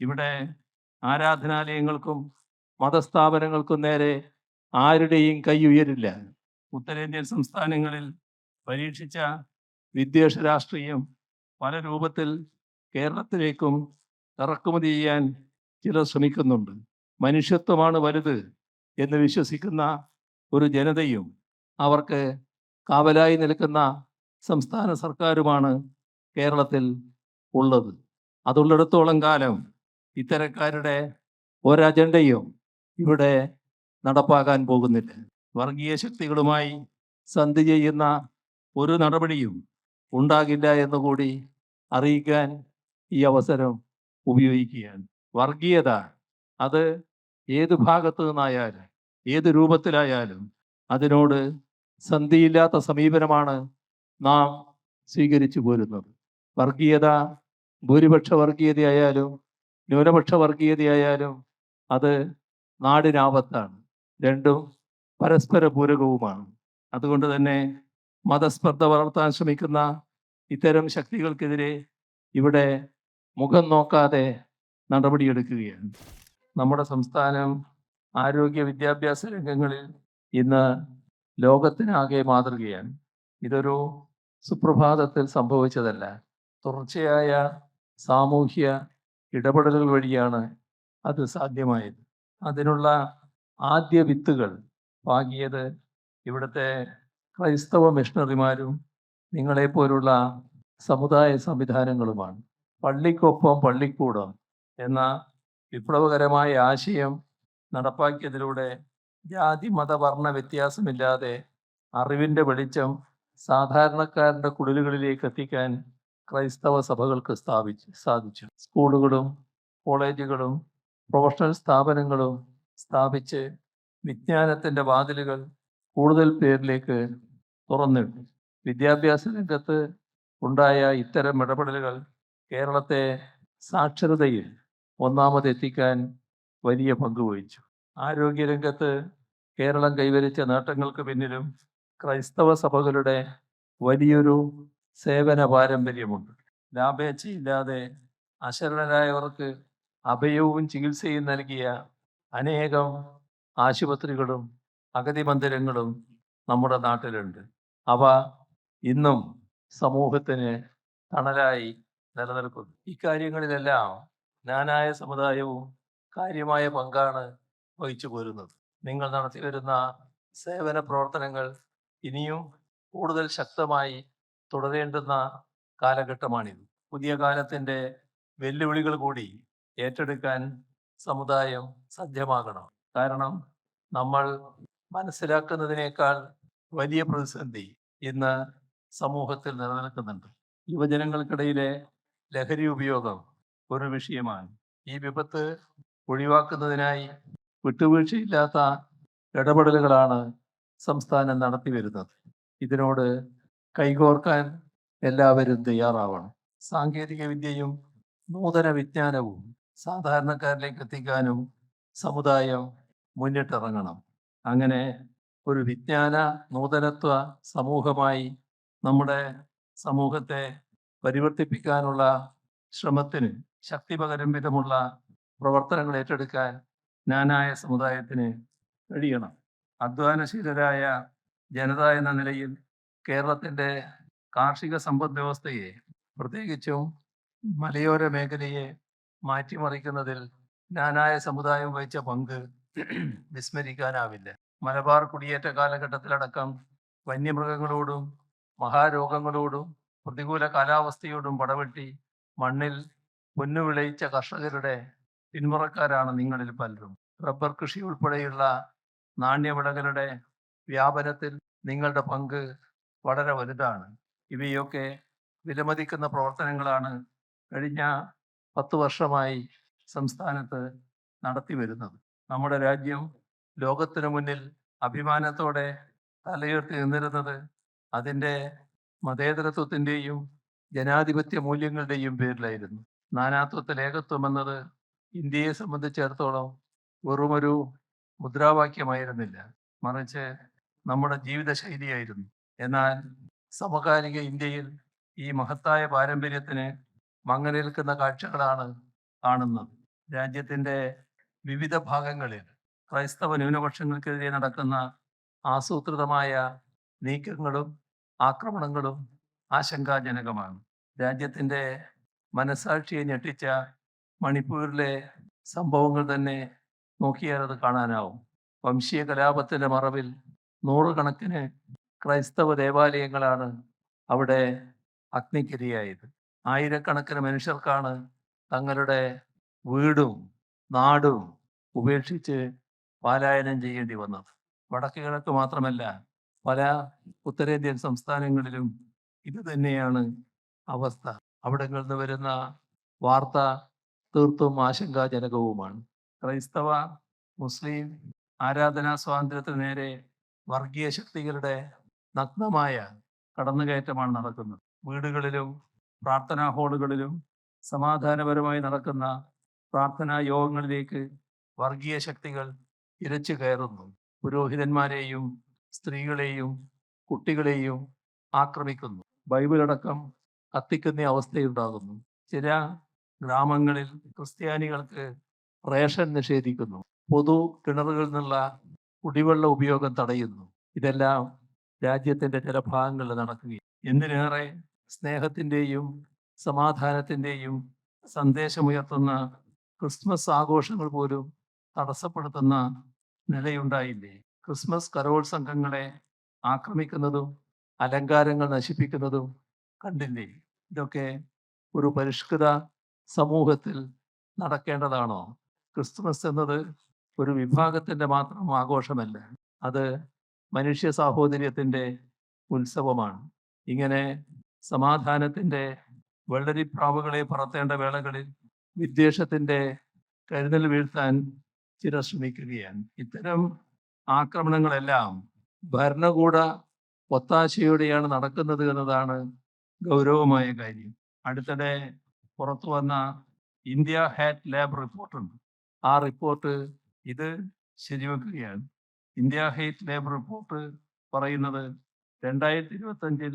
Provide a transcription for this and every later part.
ഇവിടെ ആരാധനാലയങ്ങൾക്കും മതസ്ഥാപനങ്ങൾക്കും നേരെ ആരുടെയും കൈ ഉയരില്ല. ഉത്തരേന്ത്യൻ സംസ്ഥാനങ്ങളിൽ പരീക്ഷിച്ച വിദ്വേഷ രാഷ്ട്രീയം പല രൂപത്തിൽ കേരളത്തിലേക്കും ഇറക്കുമതി ചെയ്യാൻ ചിലർ ശ്രമിക്കുന്നുണ്ട്. മനുഷ്യത്വമാണ് വലുത് എന്ന് വിശ്വസിക്കുന്ന ഒരു ജനതയും അവർക്ക് കാവലായി നിൽക്കുന്ന സംസ്ഥാന സർക്കാരുമാണ് കേരളത്തിൽ ഉള്ളത്. അതുള്ളിടത്തോളം കാലം ഇത്തരക്കാരുടെ ഒരജണ്ടയും ഇവിടെ നടപ്പാക്കാൻ പോകുന്നില്ല. വർഗീയ ശക്തികളുമായി സന്ധി ചെയ്യുന്ന ഒരു നടപടിയും ഉണ്ടാകില്ല എന്നുകൂടി അറിയിക്കാൻ ഈ അവസരം ഉപയോഗിക്കുകയാണ്. വർഗീയത അത് ഏത് ഭാഗത്തു നിന്നായാലും ഏത് രൂപത്തിലായാലും അതിനോട് സന്ധിയില്ലാത്ത സമീപനമാണ് നാം സ്വീകരിച്ചു പോരുന്നത്. വർഗീയത ഭൂരിപക്ഷ വർഗീയതയായാലും ന്യൂനപക്ഷ വർഗീയതയായാലും അത് നാടിനാപത്താണ്. രണ്ടും പരസ്പര പൂരകവുമാണ് അതുകൊണ്ട് തന്നെ മതസ്പർദ്ധ വളർത്താൻ ശ്രമിക്കുന്ന ഇത്തരം ശക്തികൾക്കെതിരെ ഇവിടെ മുഖം നോക്കാതെ നടപടിയെടുക്കുകയാണ്. നമ്മുടെ സംസ്ഥാനം ആരോഗ്യ വിദ്യാഭ്യാസ രംഗങ്ങളിൽ ഇന്ന് ലോകത്തിനാകെ മാതൃകയാണ്. ഇതൊരു സുപ്രഭാതത്തിൽ സംഭവിച്ചതല്ല. തുടർച്ചയായ സാമൂഹ്യ ഇടപെടലുകൾ വഴിയാണ് അത് സാധ്യമായത്. അതിനുള്ള ആദ്യ വിത്തുകൾ പാകിയത് ഇവിടുത്തെ ക്രൈസ്തവ മിഷണറിമാരും നിങ്ങളെപ്പോലുള്ള സമുദായ സംവിധാനങ്ങളുമാണ്. പള്ളിക്കൊപ്പം പള്ളിക്കൂടം എന്ന വിപ്ലവകരമായ ആശയം നടപ്പാക്കിയതിലൂടെ ജാതി മതവർണ വ്യത്യാസമില്ലാതെ അറിവിന്റെ വെളിച്ചം സാധാരണക്കാരന്റെ കുടിലുകളിലേക്ക് എത്തിക്കാൻ ക്രൈസ്തവ സഭകൾക്ക് സ്ഥാപിച്ച് സാധിച്ചു സ്കൂളുകളും കോളേജുകളും പ്രൊഫഷണൽ സ്ഥാപനങ്ങളും സ്ഥാപിച്ച് വിജ്ഞാനത്തിന്റെ വാതിലുകൾ കൂടുതൽ പേരിലേക്ക് തുറന്നിട്ടു. വിദ്യാഭ്യാസ രംഗത്ത് ഉണ്ടായ ഇത്തരം ഇടപെടലുകൾ കേരളത്തെ സാക്ഷരതയിൽ ഒന്നാമതെത്തിക്കാൻ വലിയ പങ്ക് വഹിച്ചു. ആരോഗ്യരംഗത്ത് കേരളം കൈവരിച്ച നേട്ടങ്ങൾക്ക് പിന്നിലും ക്രൈസ്തവ സഭകളുടെ വലിയൊരു സേവന പാരമ്പര്യമുണ്ട്. ലാഭേച്ഛയില്ലാതെ അശരണരായവർക്ക് അഭയവും ചികിത്സയും നൽകിയ അനേകം ആശുപത്രികളും അഗതി മന്ദിരങ്ങളും നമ്മുടെ നാട്ടിലുണ്ട്. അവ ഇന്നും സമൂഹത്തിന് തണലായി നിലനിൽക്കുന്നു. ഇക്കാര്യങ്ങളിലെല്ലാം ഞാനായ സമുദായവും കാര്യമായ പങ്കാണ് വഹിച്ചു പോരുന്നത്. നിങ്ങൾ നടത്തി വരുന്ന സേവന പ്രവർത്തനങ്ങൾ ഇനിയും കൂടുതൽ ശക്തമായി തുടരേണ്ടുന്ന കാലഘട്ടമാണിത്. പുതിയ കാലത്തിന്റെ വെല്ലുവിളികൾ കൂടി ഏറ്റെടുക്കാൻ സമുദായം സജ്ജമാകണം. കാരണം നമ്മൾ മനസ്സിലാക്കുന്നതിനേക്കാൾ വലിയ പ്രതിസന്ധി ഇന്ന് സമൂഹത്തിൽ നിലനിൽക്കുന്നുണ്ട്. യുവജനങ്ങൾക്കിടയിലെ ലഹരി ഉപയോഗം ഒരു വിഷയമാണ്. ഈ വിപത്ത് ഒഴിവാക്കുന്നതിനായി വിട്ടുവീഴ്ചയില്ലാത്ത ഇടപെടലുകളാണ് സംസ്ഥാനം നടത്തി വരുന്നത് ഇതിനോട് കൈകോർക്കാൻ എല്ലാവരും തയ്യാറാവണം. സാങ്കേതിക വിദ്യയും നൂതന വിജ്ഞാനവും സാധാരണക്കാരിലേക്ക് എത്തിക്കാനും സമുദായം മുന്നിട്ടിറങ്ങണം. അങ്ങനെ ഒരു വിജ്ഞാന നൂതനത്വ സമൂഹമായി നമ്മുടെ സമൂഹത്തെ പരിവർത്തിപ്പിക്കാനുള്ള ശ്രമത്തിന് ശക്തി പകരം വിധമുള്ള പ്രവർത്തനങ്ങൾ ഏറ്റെടുക്കാൻ ഞാനായ സമുദായത്തിന് കഴിയണം. അധ്വാനശീലരായ ജനത എന്ന നിലയിൽ കേരളത്തിന്റെ കാർഷിക സമ്പദ് വ്യവസ്ഥയെ പ്രത്യേകിച്ചും മലയോര മേഖലയെ മാറ്റിമറിക്കുന്നതിൽ ഞാനായ സമുദായം വഹിച്ച പങ്ക് വിസ്മരിക്കാനാവില്ല. മലബാർ കുടിയേറ്റ കാലഘട്ടത്തിലടക്കം വന്യമൃഗങ്ങളോടും മഹാരോഗങ്ങളോടും പ്രതികൂല കാലാവസ്ഥയോടും പടവെട്ടി മണ്ണിൽ പൊന്നുവിളയിച്ച കർഷകരുടെ പിന്മുറക്കാരാണ് നിങ്ങളിൽ പലരും. റബ്ബർ കൃഷി ഉൾപ്പെടെയുള്ള നാണ്യവിളകളുടെ വ്യാപനത്തിൽ നിങ്ങളുടെ പങ്ക് വളരെ വലുതാണ്. ഇവയൊക്കെ വിലമതിക്കുന്ന പ്രവർത്തനങ്ങളാണ് കഴിഞ്ഞ പത്ത് വർഷമായി സംസ്ഥാനത്ത് നടത്തി വരുന്നത്. നമ്മുടെ രാജ്യം ലോകത്തിനു മുന്നിൽ അഭിമാനത്തോടെ തലയുയർത്തി നിന്നിരുന്നത് അതിന്റെ മതേതരത്വത്തിന്റെയും ജനാധിപത്യ മൂല്യങ്ങളുടെയും പേരിലായിരുന്നു. നാനാത്വത്തിൽ ഏകത്വം എന്നത് ഇന്ത്യയെ സംബന്ധിച്ചിടത്തോളം വെറുമൊരു മുദ്രാവാക്യമായിരുന്നില്ല. മറിച്ച് നമ്മുടെ ജീവിതശൈലിയായിരുന്നു. എന്നാൽ സമകാലിക ഇന്ത്യയിൽ ഈ മഹത്തായ പാരമ്പര്യത്തിന് മങ്ങനേൽക്കുന്ന കാഴ്ചകളാണ് കാണുന്നത്. രാജ്യത്തിന്റെ വിവിധ ഭാഗങ്ങളിൽ ക്രൈസ്തവ ന്യൂനപക്ഷങ്ങൾക്കെതിരെ നടക്കുന്ന ആസൂത്രിതമായ നീക്കങ്ങളും ആക്രമണങ്ങളും ആശങ്കാജനകമാണ്. രാജ്യത്തിന്റെ മനസാക്ഷിയെ ഞെട്ടിച്ച മണിപ്പൂരിലെ സംഭവങ്ങൾ തന്നെ നോക്കിയാൽ അത് കാണാനാവും. വംശീയ കലാപത്തിന്റെ മറവിൽ നൂറുകണക്കിന് ക്രൈസ്തവ ദേവാലയങ്ങളാണ് അവിടെ അഗ്നിക്കിരയായത് ആയിരക്കണക്കിന് മനുഷ്യർക്കാണ് തങ്ങളുടെ വീടും നാടും ഉപേക്ഷിച്ച് പാലായനം ചെയ്യേണ്ടി വന്നത്. വടക്ക് കിഴക്ക് മാത്രമല്ല പല ഉത്തരേന്ത്യൻ സംസ്ഥാനങ്ങളിലും ഇത് തന്നെയാണ് അവസ്ഥ. അവിടങ്ങളിൽ നിന്ന് വരുന്ന വാർത്ത തീർത്തും ആശങ്കാജനകവുമാണ്. ക്രൈസ്തവ മുസ്ലിം ആരാധനാ സ്വാതന്ത്ര്യത്തിന് നേരെ വർഗീയ ശക്തികളുടെ നഗ്നമായ കടന്നുകയറ്റമാണ് നടക്കുന്നത്. വീടുകളിലും പ്രാർത്ഥനാ ഹാളുകളിലും സമാധാനപരമായി നടക്കുന്ന പ്രാർത്ഥനാ യോഗങ്ങളിലേക്ക് വർഗീയ ശക്തികൾ ഇരച്ചു കയറുന്നു. പുരോഹിതന്മാരെയും സ്ത്രീകളെയും കുട്ടികളെയും ആക്രമിക്കുന്നു. ബൈബിളടക്കം കത്തിക്കുന്ന അവസ്ഥയുണ്ടാകുന്നു. ചില ഗ്രാമങ്ങളിൽ ക്രിസ്ത്യാനികൾക്ക് റേഷൻ നിഷേധിക്കുന്നു. പൊതു കിണറുകളിൽ നിന്നുള്ള കുടിവെള്ള ഉപയോഗം തടയുന്നു. ഇതെല്ലാം രാജ്യത്തിന്റെ ചില ഭാഗങ്ങളിൽ നടക്കുകയും എന്തിനേറെ സ്നേഹത്തിന്റെയും സമാധാനത്തിന്റെയും സന്ദേശമുയർത്തുന്ന ക്രിസ്മസ് ആഘോഷങ്ങൾ പോലും തടസ്സപ്പെടുത്തുന്ന നിലയുണ്ടായില്ലേ? ക്രിസ്മസ് കരോൾ സംഘങ്ങളെ ആക്രമിക്കുന്നതും അലങ്കാരങ്ങൾ നശിപ്പിക്കുന്നതും കണ്ടില്ലേ? ഇതൊക്കെ ഒരു പരിഷ്കൃത സമൂഹത്തിൽ നടക്കേണ്ടതാണോ? ക്രിസ്മസ് എന്നത് ഒരു വിഭാഗത്തിന്റെ മാത്രം ആഘോഷമല്ല? അത് മനുഷ്യ സാഹോദര്യത്തിന്റെ ഉത്സവമാണ്. ഇങ്ങനെ സമാധാനത്തിന്റെ വെള്ളരിപ്രാവുകളെ പറത്തേണ്ട വേളകളിൽ വിദ്വേഷത്തിന്റെ കരുതൽ വീഴ്ത്താൻ ചിലർ ശ്രമിക്കുകയാണ്. ഇത്തരം ആക്രമണങ്ങളെല്ലാം ഭരണകൂട ഒത്താശയോടെയാണ് നടക്കുന്നത് എന്നതാണ് ഗൗരവമായ കാര്യം. അടുത്തിടെ പുറത്തു വന്ന ഇന്ത്യ ഹാറ്റ് ലാബ് റിപ്പോർട്ടുണ്ട്. ആ റിപ്പോർട്ട് ഇത് ശരിവെക്കുകയാണ്. ഇന്ത്യ ഹെയ്റ്റ് ലേബർ റിപ്പോർട്ട് പറയുന്നത് രണ്ടായിരത്തി ഇരുപത്തഞ്ചിൽ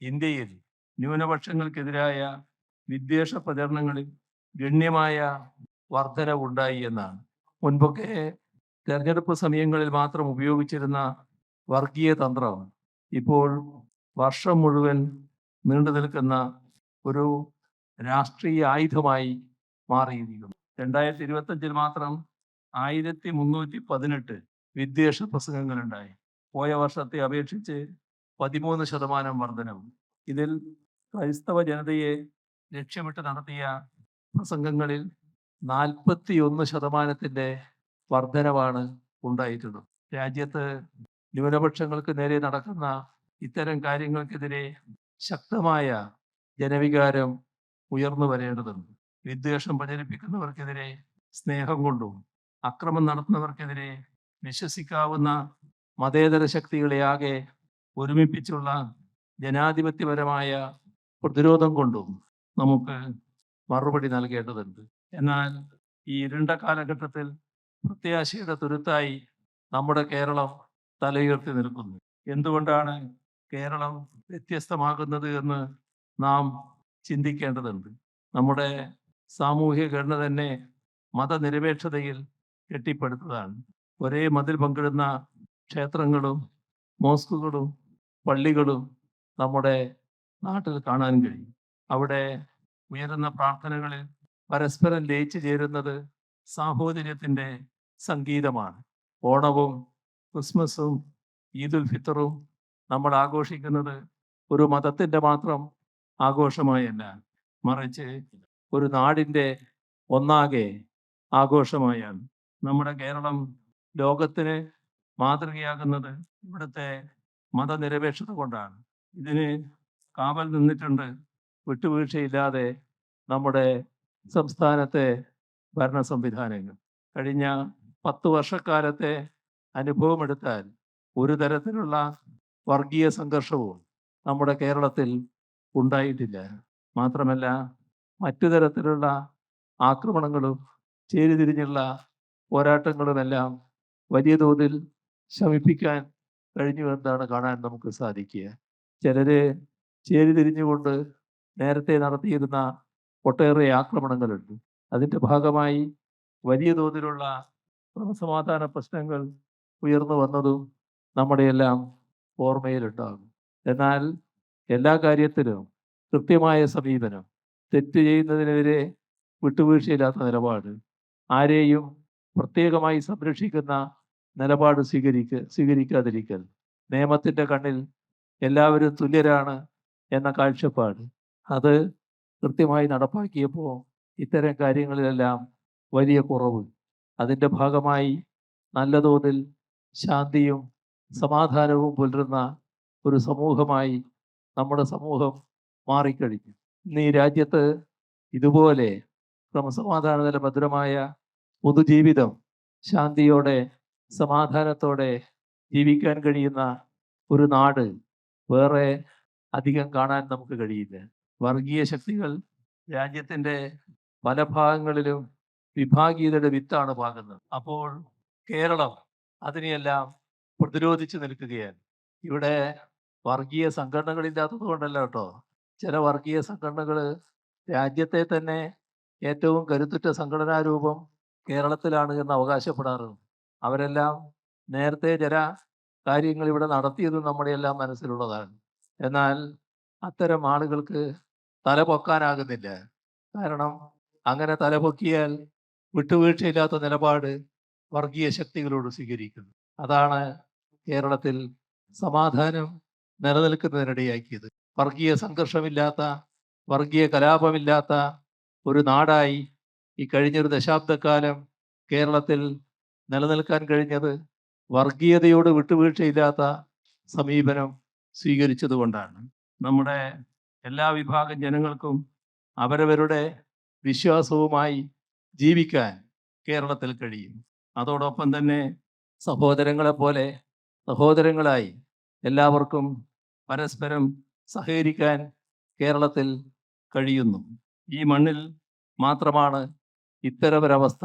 ഇന്ത്യയിൽ ന്യൂനപക്ഷങ്ങൾക്കെതിരായ വിദ്വേഷ പ്രചരണങ്ങളിൽ ഗണ്യമായ വർധനവുണ്ടായി എന്നാണ്. മുൻപൊക്കെ തെരഞ്ഞെടുപ്പ് സമയങ്ങളിൽ മാത്രം ഉപയോഗിച്ചിരുന്ന വർഗീയ തന്ത്രമാണ്. ഇപ്പോൾ വർഷം മുഴുവൻ നീണ്ടു നിൽക്കുന്ന ഒരു രാഷ്ട്രീയ ആയുധമായി മാറിയിരിക്കുന്നു. രണ്ടായിരത്തി ഇരുപത്തഞ്ചിൽ മാത്രം ആയിരത്തി മുന്നൂറ്റി പതിനെട്ട് വിദ്വേഷ പ്രസംഗങ്ങളുണ്ടായി. പോയ വർഷത്തെ അപേക്ഷിച്ച് പതിമൂന്ന് ശതമാനം വർധനവ്. ഇതിൽ ക്രൈസ്തവ ജനതയെ ലക്ഷ്യമിട്ട് നടത്തിയ പ്രസംഗങ്ങളിൽ നാൽപ്പത്തി ഒന്ന് ശതമാനത്തിന്റെ വർധനവാണ് ഉണ്ടായിട്ടുള്ളത്. രാജ്യത്ത് ന്യൂനപക്ഷങ്ങൾക്ക് നേരെ നടക്കുന്ന ഇത്തരം കാര്യങ്ങൾക്കെതിരെ ശക്തമായ ജനവികാരം ഉയർന്നു വരേണ്ടതുണ്ട്. വിദ്വേഷം പ്രചരിപ്പിക്കുന്നവർക്കെതിരെ സ്നേഹം കൊണ്ടും അക്രമം നടത്തുന്നവർക്കെതിരെ വിശ്വസിക്കാവുന്ന മതേതര ശക്തികളെ ആകെ ഒരുമിപ്പിച്ചുള്ള ജനാധിപത്യപരമായ പ്രതിരോധം കൊണ്ടും നമുക്ക് മറുപടി നൽകേണ്ടതുണ്ട്. എന്നാൽ ഈ ഇരുണ്ട കാലഘട്ടത്തിൽ പ്രത്യാശയുടെ തുരുത്തായി നമ്മുടെ കേരളം തലയുയർത്തി നിൽക്കുന്നു. എന്തുകൊണ്ടാണ് കേരളം വ്യത്യസ്തമാകുന്നത് എന്ന് നാം ചിന്തിക്കേണ്ടതുണ്ട്? നമ്മുടെ സാമൂഹ്യ ഘടന തന്നെ മതനിരപേക്ഷതയിൽ കെട്ടിപ്പടുത്തതാണ്. ഒരേ മതിൽ പങ്കിടുന്ന ക്ഷേത്രങ്ങളും മോസ്കുകളും പള്ളികളും നമ്മുടെ നാട്ടിൽ കാണാൻ കഴിയും. അവിടെ ഉയരുന്ന പ്രാർത്ഥനകളിൽ പരസ്പരം ലയിച്ചു ചേരുന്നത് സാഹോദര്യത്തിന്റെ സംഗീതമാണ്. ഓണവും ക്രിസ്മസും ഈദുൽ ഫിത്തറും നമ്മൾ ആഘോഷിക്കുന്നത് ഒരു മതത്തിന്റെ മാത്രം ആഘോഷമായല്ല മറിച്ച് ഒരു നാടിന്റെ ഒന്നാകെ ആഘോഷമായാണ്. നമ്മുടെ കേരളം ലോകത്തിന് മാതൃകയാകുന്നത് ഇവിടുത്തെ മതനിരപേക്ഷത കൊണ്ടാണ്. ഇതിന് കാവൽ നിന്നിട്ടുണ്ട്. വിട്ടുവീഴ്ചയില്ലാതെ നമ്മുടെ സംസ്ഥാനത്തെ ഭരണ സംവിധാനങ്ങൾ കഴിഞ്ഞ പത്ത് വർഷക്കാലത്തെ അനുഭവമെടുത്താൽ ഒരു തരത്തിലുള്ള വർഗീയ സംഘർഷവും നമ്മുടെ കേരളത്തിൽ ഉണ്ടായിട്ടില്ല. മാത്രമല്ല മറ്റു തരത്തിലുള്ള ആക്രമണങ്ങളും ചേരിതിരിഞ്ഞുള്ള പോരാട്ടങ്ങളുമെല്ലാം വലിയ തോതിൽ ശമിപ്പിക്കാൻ കഴിഞ്ഞു എന്നാണ് കാണാൻ നമുക്ക് സാധിക്കുക. ചിലര് ചേരിതിരിഞ്ഞുകൊണ്ട് നേരത്തെ നടത്തിയിരുന്ന ഒട്ടേറെ ആക്രമണങ്ങളുണ്ട്. അതിന്റെ ഭാഗമായി വലിയ തോതിലുള്ള ക്രമസമാധാന പ്രശ്നങ്ങൾ ഉയർന്നു വന്നതും നമ്മുടെ എല്ലാം ഓർമ്മയിലുണ്ടാകും. എന്നാൽ എല്ലാ കാര്യത്തിലും കൃത്യമായ സമീപനം തെറ്റ് ചെയ്യുന്നതിനെതിരെ വിട്ടുവീഴ്ചയില്ലാത്ത നിലപാട് ആരെയും പ്രത്യേകമായി സംരക്ഷിക്കുന്ന നിലപാട് സ്വീകരിക്ക സ്വീകരിക്കാതിരിക്കൽ. നിയമത്തിന്റെ കണ്ണിൽ എല്ലാവരും തുല്യരാണ് എന്ന കാഴ്ചപ്പാട്. അത് കൃത്യമായി നടപ്പാക്കിയപ്പോൾ ഇത്തരം കാര്യങ്ങളിലെല്ലാം വലിയ കുറവ്. അതിന്റെ ഭാഗമായി നല്ല തോതിൽ ശാന്തിയും സമാധാനവും പുലരുന്ന ഒരു സമൂഹമായി നമ്മുടെ സമൂഹം മാറിക്കഴിഞ്ഞു. ഇന്ന് ഈ രാജ്യത്ത് ഇതുപോലെ ക്രമസമാധാനതല ഭദ്രമായ പൊതുജീവിതം ശാന്തിയോടെ സമാധാനത്തോടെ ജീവിക്കാൻ കഴിയുന്ന ഒരു നാട് വേറെ അധികം കാണാൻ നമുക്ക് കഴിയില്ല. വർഗീയ ശക്തികൾ രാജ്യത്തിന്റെ പല ഭാഗങ്ങളിലും വിഭാഗീയതയുടെ വിത്താണ് പാകുന്നത്. അപ്പോൾ കേരളം അതിനെയെല്ലാം പ്രതിരോധിച്ചു നിൽക്കുകയാണ്. ഇവിടെ വർഗീയ സംഘടനകളില്ലാത്തത് കൊണ്ടല്ല കേട്ടോ. ചില വർഗീയ സംഘടനകൾ രാജ്യത്തെ തന്നെ ഏറ്റവും കരുത്തുറ്റ സംഘടനാ രൂപം കേരളത്തിലാണ് എന്ന് അവകാശപ്പെടാറുണ്ട് അവരെല്ലാം നേരത്തെ ചില കാര്യങ്ങൾ ഇവിടെ നടത്തിയത് നമ്മുടെ എല്ലാം മനസ്സിലുള്ളതാണ്. എന്നാൽ അത്തരം ആളുകൾക്ക് തല പൊക്കാനാകുന്നില്ല. കാരണം അങ്ങനെ തല പൊക്കിയാൽ വിട്ടുവീഴ്ചയില്ലാത്ത നിലപാട് വർഗീയ ശക്തികളോട് സ്വീകരിക്കുന്നു. അതാണ് കേരളത്തിൽ സമാധാനം നിലനിൽക്കുന്നതിനിടയാക്കിയത്. വർഗീയ സംഘർഷമില്ലാത്ത വർഗീയ കലാപമില്ലാത്ത ഒരു നാടായി ഈ കഴിഞ്ഞൊരു ദശാബ്ദക്കാലം കേരളത്തിൽ നിലനിൽക്കാൻ കഴിഞ്ഞത് വർഗീയതയോട് വിട്ടുവീഴ്ചയില്ലാത്ത സമീപനം സ്വീകരിച്ചതുകൊണ്ടാണ്. നമ്മുടെ എല്ലാ വിഭാഗം ജനങ്ങൾക്കും അവരവരുടെ വിശ്വാസവുമായി ജീവിക്കാൻ കേരളത്തിൽ കഴിയും. അതോടൊപ്പം തന്നെ സഹോദരങ്ങളെപ്പോലെ സഹോദരങ്ങളായി എല്ലാവർക്കും പരസ്പരം സഹകരിക്കാൻ കേരളത്തിൽ കഴിയുന്നു. ഈ മണ്ണിൽ മാത്രമാണ് ഇത്തരമൊരവസ്ഥ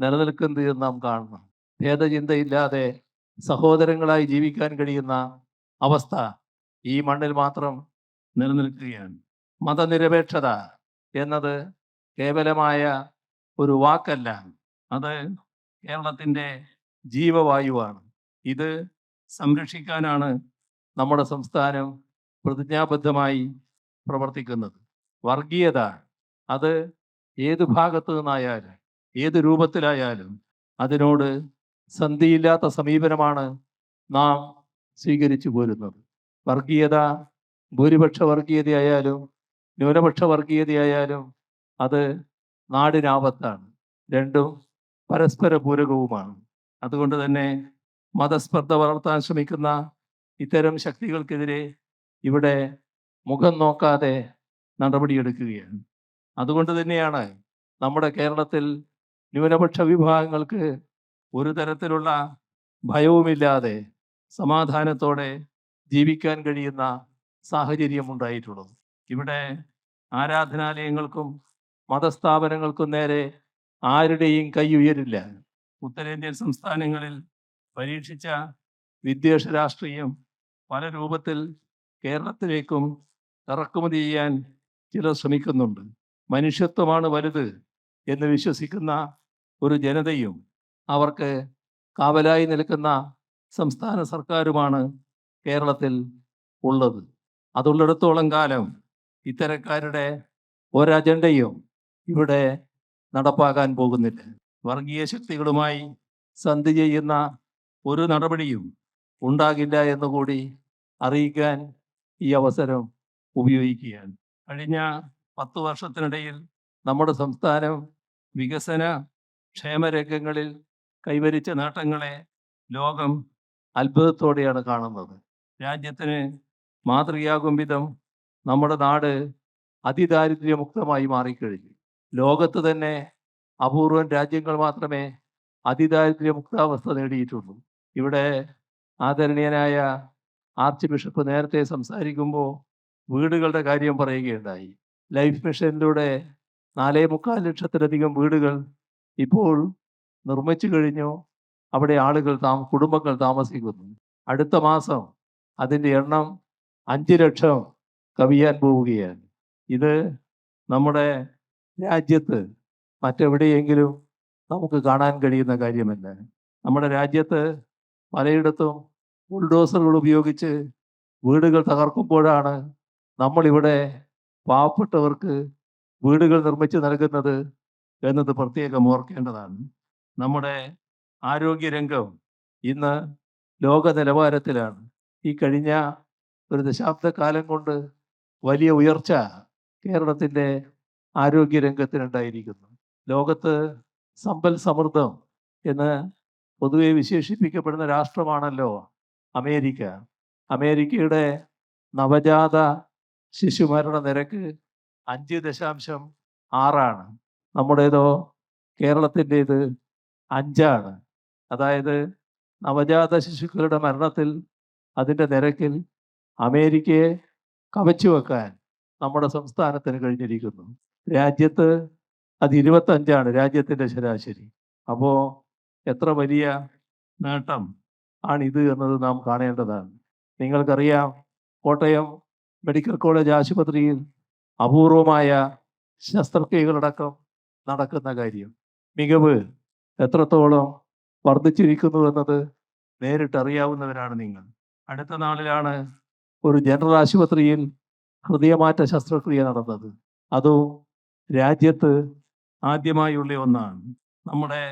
നിലനിൽക്കുന്നത് നാം കാണണം. ഭേദചിന്തയില്ലാതെ സഹോദരങ്ങളായി ജീവിക്കാൻ കഴിയുന്ന അവസ്ഥ ഈ മണ്ണിൽ മാത്രം നിലനിൽക്കുകയാണ്. മതനിരപേക്ഷത എന്നത് കേവലമായ ഒരു വാക്കല്ല. അത് കേരളത്തിന്റെ ജീവവായുവാണ്. ഇത് സംരക്ഷിക്കാനാണ് നമ്മുടെ സംസ്ഥാനം പ്രതിജ്ഞാബദ്ധമായി പ്രവർത്തിക്കുന്നത്. വർഗീയത അത് ഏത് ഭാഗത്തു നിന്നായാലും ഏത് രൂപത്തിലായാലും അതിനോട് സന്ധിയില്ലാത്ത സമീപനമാണ് നാം സ്വീകരിച്ചു പോരുന്നത്. വർഗീയത ഭൂരിപക്ഷ വർഗീയതയായാലും ന്യൂനപക്ഷ വർഗീയതയായാലും അത് നാടിനാപത്താണ്. രണ്ടും പരസ്പര പൂരകവുമാണ് അതുകൊണ്ട് തന്നെ മതസ്പർദ്ധ വളർത്താൻ ശ്രമിക്കുന്ന ഇത്തരം ശക്തികൾക്കെതിരെ ഇവിടെ മുഖം നോക്കാതെ നടപടിയെടുക്കുകയാണ്. അതുകൊണ്ട് തന്നെയാണ് നമ്മുടെ കേരളത്തിൽ ന്യൂനപക്ഷ വിഭാഗങ്ങൾക്ക് ഒരു തരത്തിലുള്ള ഭയവുമില്ലാതെ സമാധാനത്തോടെ ജീവിക്കാൻ കഴിയുന്ന സാഹചര്യം ഉണ്ടായിട്ടുള്ളത്. ഇവിടെ ആരാധനാലയങ്ങൾക്കും മതസ്ഥാപനങ്ങൾക്കും നേരെ ആരുടെയും കൈ ഉയരില്ല. ഉത്തരേന്ത്യൻ സംസ്ഥാനങ്ങളിൽ പരീക്ഷിച്ച വിദ്വേഷ രാഷ്ട്രീയം പല രൂപത്തിൽ കേരളത്തിലേക്കും ഇറക്കുമതി ചെയ്യാൻ ചിലർ ശ്രമിക്കുന്നുണ്ട്. മനുഷ്യത്വമാണ് വലുത് എന്ന് വിശ്വസിക്കുന്ന ഒരു ജനതയും അവർക്ക് കാവലായി നിൽക്കുന്ന സംസ്ഥാന സർക്കാരുമാണ് കേരളത്തിൽ ഉള്ളത്. അതുള്ളിടത്തോളം കാലം ഇത്തരക്കാരുടെ ഒരജണ്ടയും ഇവിടെ നടപ്പാക്കാൻ പോകുന്നില്ല. വർഗീയ ശക്തികളുമായി സന്ധി ചെയ്യുന്ന ഒരു നടപടിയും ഉണ്ടാകില്ല എന്നുകൂടി അറിയിക്കാൻ ഈ അവസരം ഉപയോഗിക്കുകയാണ്. കഴിഞ്ഞ പത്ത് വർഷത്തിനിടയിൽ നമ്മുടെ സംസ്ഥാനം വികസന ക്ഷേമരംഗങ്ങളിൽ കൈവരിച്ച നേട്ടങ്ങളെ ലോകം അത്ഭുതത്തോടെയാണ് കാണുന്നത്. രാജ്യത്തിന് മാതൃകയാകും വിധം നമ്മുടെ നാട് അതിദാരിദ്ര്യമുക്തമായി മാറിക്കഴിഞ്ഞു. ലോകത്ത് തന്നെ അപൂർവം രാജ്യങ്ങൾ മാത്രമേ അതിദാരിദ്ര്യമുക്താവസ്ഥ നേടിയിട്ടുള്ളൂ. ഇവിടെ ആദരണീയനായ ആർച്ച് ബിഷപ്പ് നേരത്തെ സംസാരിക്കുമ്പോൾ വീടുകളുടെ കാര്യം പറയുകയുണ്ടായി. ലൈഫ് മിഷനിലൂടെ നാലേ മുക്കാൽ ലക്ഷത്തിലധികം വീടുകൾ ഇപ്പോൾ നിർമ്മിച്ചു കഴിഞ്ഞു. അവിടെ ആളുകൾ താമ കുടുംബങ്ങൾ താമസിക്കുന്നു. അടുത്ത മാസം അതിന്റെ എണ്ണം അഞ്ച് ലക്ഷം കവിയാൻ പോവുകയാണ്. ഇത് നമ്മുടെ രാജ്യത്ത് മറ്റെവിടെയെങ്കിലും നമുക്ക് കാണാൻ കഴിയുന്ന കാര്യമല്ല. നമ്മുടെ രാജ്യത്ത് പലയിടത്തും ബുൾഡോസറുകൾ ഉപയോഗിച്ച് വീടുകൾ തകർക്കുമ്പോഴാണ് നമ്മളിവിടെ പാവപ്പെട്ടവർക്ക് വീടുകൾ നിർമ്മിച്ച് നൽകുന്നത് എന്നത് പ്രത്യേകം ഓർക്കേണ്ടതാണ്. നമ്മുടെ ആരോഗ്യരംഗം ഇന്ന് ലോക നിലവാരത്തിലാണ് ഈ കഴിഞ്ഞ ഒരു ദശാബ്ദക്കാലം കൊണ്ട് വലിയ ഉയർച്ച കേരളത്തിന്റെ ആരോഗ്യരംഗത്തിനുണ്ടായിരിക്കുന്നു. ലോകത്ത് സമ്പൽ സമൃദ്ധം എന്ന് പൊതുവെ വിശേഷിപ്പിക്കപ്പെടുന്ന രാഷ്ട്രമാണല്ലോ അമേരിക്ക. അമേരിക്കയുടെ നവജാത ശിശുമരണ നിരക്ക് അഞ്ച് ദശാംശം ആറാണ്. നമ്മുടേതോ കേരളത്തിന്റേത് അഞ്ചാണ്. അതായത് നവജാത ശിശുക്കളുടെ മരണത്തിൽ അതിന്റെ നിരക്കിൽ അമേരിക്കയെ കവച്ചു വെക്കാൻ നമ്മുടെ സംസ്ഥാനത്തിന് കഴിഞ്ഞിരിക്കുന്നു. രാജ്യത്ത് അത് ഇരുപത്തഞ്ചാണ് രാജ്യത്തിന്റെ ശരാശരി. അപ്പോൾ എത്ര വലിയ നേട്ടം ആണിത് എന്നത് നാം കാണേണ്ടതാണ്. നിങ്ങൾക്കറിയാം കോട്ടയം മെഡിക്കൽ കോളേജ് ആശുപത്രിയിൽ അപൂർവമായ ശസ്ത്രക്രിയകളടക്കം നടക്കുന്ന കാര്യം. മികവ് എത്രത്തോളം വർദ്ധിച്ചിരിക്കുന്നു എന്നത് നേരിട്ടറിയാവുന്നവരാണ് നിങ്ങൾ. അടുത്ത നാളിലാണ് ഒരു ജനറൽ ആശുപത്രിയിൽ ഹൃദയമാറ്റ ശസ്ത്രക്രിയ നടന്നത്. അതും രാജ്യത്ത് ആദ്യമായുള്ള ഒന്നാണ്. നമ്മുടെ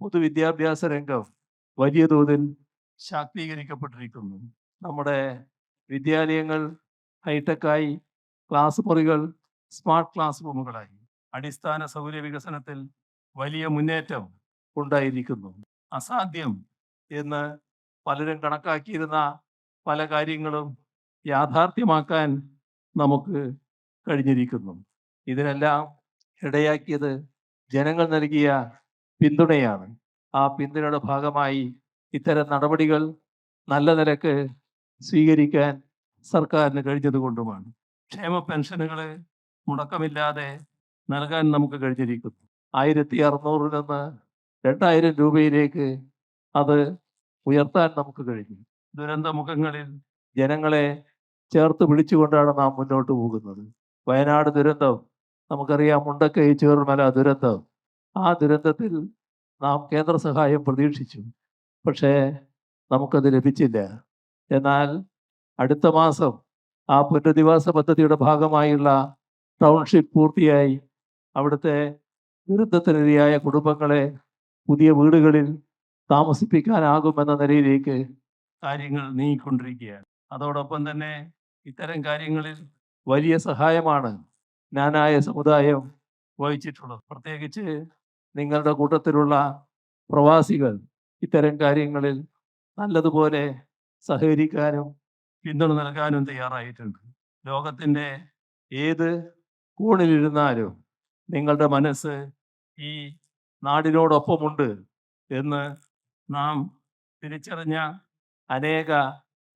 പൊതുവിദ്യാഭ്യാസ രംഗം വലിയ തോതിൽ ശാക്തീകരിക്കപ്പെട്ടിരിക്കുന്നു. നമ്മുടെ വിദ്യാലയങ്ങൾ ഹൈടെക്കായി ക്ലാസ് മുറികൾ സ്മാർട്ട് ക്ലാസ് റൂമുകളായി. അടിസ്ഥാന സൗകര്യ വികസനത്തിൽ വലിയ മുന്നേറ്റം ഉണ്ടായിരിക്കുന്നു. അസാധ്യം എന്ന് പലരും കണക്കാക്കിയിരുന്ന പല കാര്യങ്ങളും യാഥാർത്ഥ്യമാക്കാൻ നമുക്ക് കഴിഞ്ഞിരിക്കുന്നു. ഇതിനെല്ലാം ഇടയാക്കിയത് ജനങ്ങൾ നൽകിയ പിന്തുണയാണ്. ആ പിന്തുണയുടെ ഭാഗമായി ഇത്തരം നടപടികൾ നല്ല നിലയ്ക്ക് സ്വീകരിക്കാൻ സർക്കാരിന് കഴിഞ്ഞതുകൊണ്ടുമാണ്. ക്ഷേമ പെൻഷനുകളെ മുടക്കമില്ലാതെ നൽകാൻ നമുക്ക് കഴിഞ്ഞിരിക്കുന്നു. ആയിരത്തി അറുന്നൂറിൽ നിന്ന് രണ്ടായിരം രൂപയിലേക്ക് അത് ഉയർത്താൻ നമുക്ക് കഴിഞ്ഞു. ദുരന്തമുഖങ്ങളിൽ ജനങ്ങളെ ചേർത്ത് പിടിച്ചുകൊണ്ടാണ് നാം മുന്നോട്ട് പോകുന്നത്. വയനാട് ദുരന്തം നമുക്കറിയാം മുണ്ടക്കൈ ചേർമല ദുരന്തം. ആ ദുരന്തത്തിൽ നാം കേന്ദ്ര സഹായം പ്രതീക്ഷിച്ചു. പക്ഷേ നമുക്കത് ലഭിച്ചില്ല. എന്നാൽ അടുത്ത മാസം ആ പുനരധിവാസ പദ്ധതിയുടെ ഭാഗമായുള്ള ടൗൺഷിപ്പ് പൂർത്തിയായി. അവിടുത്തെ ദുരിതത്തിനിരയായ കുടുംബങ്ങളെ പുതിയ വീടുകളിൽ താമസിപ്പിക്കാനാകുമെന്ന നിലയിലേക്ക് കാര്യങ്ങൾ നീങ്ങിക്കൊണ്ടിരിക്കുകയാണ്. അതോടൊപ്പം തന്നെ ഇത്തരം കാര്യങ്ങളിൽ വലിയ സഹായമാണ് ഞാനായ സമുദായം വഹിച്ചിട്ടുള്ളത്. പ്രത്യേകിച്ച് നിങ്ങളുടെ കൂട്ടത്തിലുള്ള പ്രവാസികൾ ഇത്തരം കാര്യങ്ങളിൽ നല്ലതുപോലെ സഹകരിക്കാനും പിന്തുണ നൽകാനും തയ്യാറായിട്ടുണ്ട്. ലോകത്തിന്റെ ഏത് കോണിലിരുന്നാലും നിങ്ങളുടെ മനസ്സ് ഈ നാടിനോടൊപ്പമുണ്ട് എന്ന് നാം തിരിച്ചറിഞ്ഞ അനേക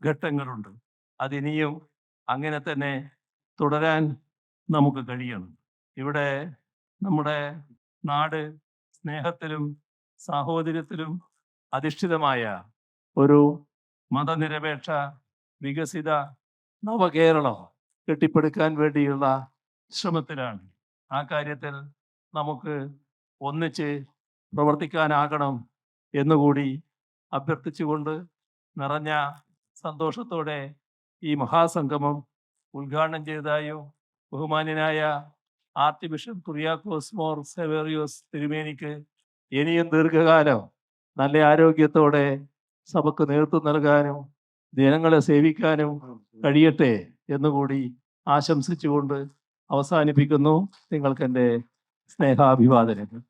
ഘട്ടങ്ങളുണ്ട്. അതിനിയും അങ്ങനെ തന്നെ തുടരാൻ നമുക്ക് കഴിയണം. ഇവിടെ നമ്മുടെ നാട് സ്നേഹത്തിലും സാഹോദര്യത്തിലും അധിഷ്ഠിതമായ ഒരു മതനിരപേക്ഷ വികസിത നവകേരളം കെട്ടിപ്പടുക്കാൻ വേണ്ടിയുള്ള ശ്രമത്തിലാണ്. ആ കാര്യത്തിൽ നമുക്ക് ഒന്നിച്ച് പ്രവർത്തിക്കാനാകണം എന്നുകൂടി അഭ്യർത്ഥിച്ചുകൊണ്ട് നിറഞ്ഞ സന്തോഷത്തോടെ ഈ മഹാസംഗമം ഉദ്ഘാടനം ചെയ്തതായും ബഹുമാന്യനായ ആർച്ച് ബിഷപ്പ് കുറിയാക്കോസ് മോർ സെവേറിയോസ് തിരുമേനിക്ക് ഇനിയും ദീർഘകാലം നല്ല ആരോഗ്യത്തോടെ സഭക്ക് നേതൃത്വം നൽകാനും ജനങ്ങളെ സേവിക്കാനും കഴിയട്ടെ എന്നുകൂടി ആശംസിച്ചുകൊണ്ട് അവസാനിപ്പിക്കുന്നു. നിങ്ങൾക്ക് എന്റെ സ്നേഹാഭിവാദനങ്ങൾ.